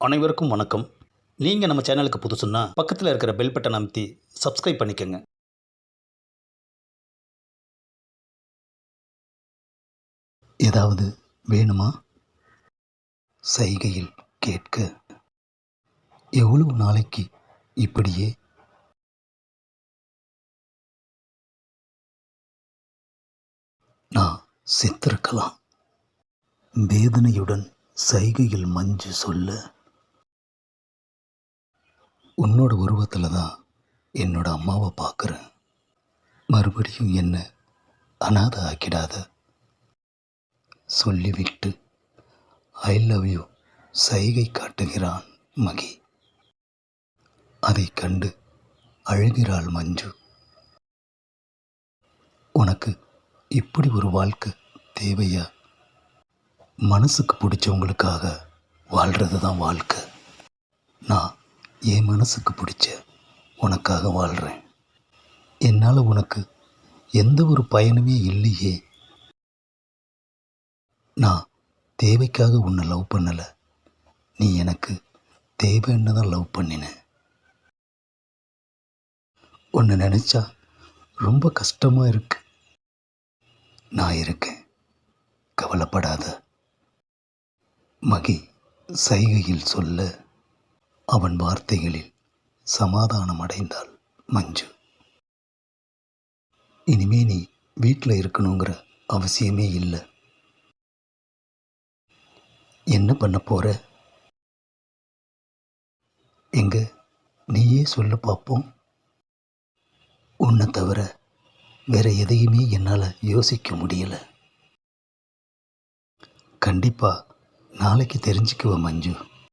அனைவருக்கும் வணக்கம். நீங்கள் நம்ம சேனலுக்கு புதுசுன்னா பக்கத்தில் இருக்கிற பெல் பட்டன் அமைத்தி சப்ஸ்கிரைப் பண்ணிக்கோங்க. ஏதாவது வேணுமா? சைகையில் கேட்க. எவ்வளவு நாளைக்கு இப்படியே? நான் செத்திருக்கலாம். வேதனையுடன் சைகையில் மஞ்சு சொல்ல. உன்னோட உருவத்தில் தான் என்னோட அம்மாவை பார்க்குறேன் மறுபடியும் என்ன அனாதை ஆக்கிடாத. சொல்லிவிட்டு ஐ லவ் யூ சைகை காட்டுகிறான் மகி. அதைக் கண்டு அழுகிறாள் மஞ்சு. உனக்கு இப்படி ஒரு வாழ்க்கை தேவையா? மனசுக்கு பிடிச்சவங்களுக்காக வாழ்கிறது தான் வாழ்க்கை. நான் என் மனசுக்கு பிடிச்ச உனக்காக வாழ்கிறேன் என்னால் உனக்கு எந்த ஒரு பயனுமே இல்லையே. நான் தேவைக்காக உன்னை லவ் பண்ணலை. நீ எனக்கு தேவைன்னு தான் லவ் பண்ணினேன் உன்னை நினச்சா ரொம்ப கஷ்டமாக இருக்கு. நான் இருக்கேன். கவலைப்படாத. மகி சைகையில் சொல்ல அவன் வார்த்தைகளில் சமாதானம் அடைந்தாள் மஞ்சு. இனிமே நீ வீட்டில் இருக்கணுங்கிற அவசியமே இல்லை. என்ன பண்ண போற? எங்க? நீயே சொல்லு பார்ப்போம் உன்னை தவிர வேற எதையுமே என்னால் யோசிக்க முடியல. கண்டிப்பா நாளைக்கு தெரிஞ்சுக்குவ மஞ்சு.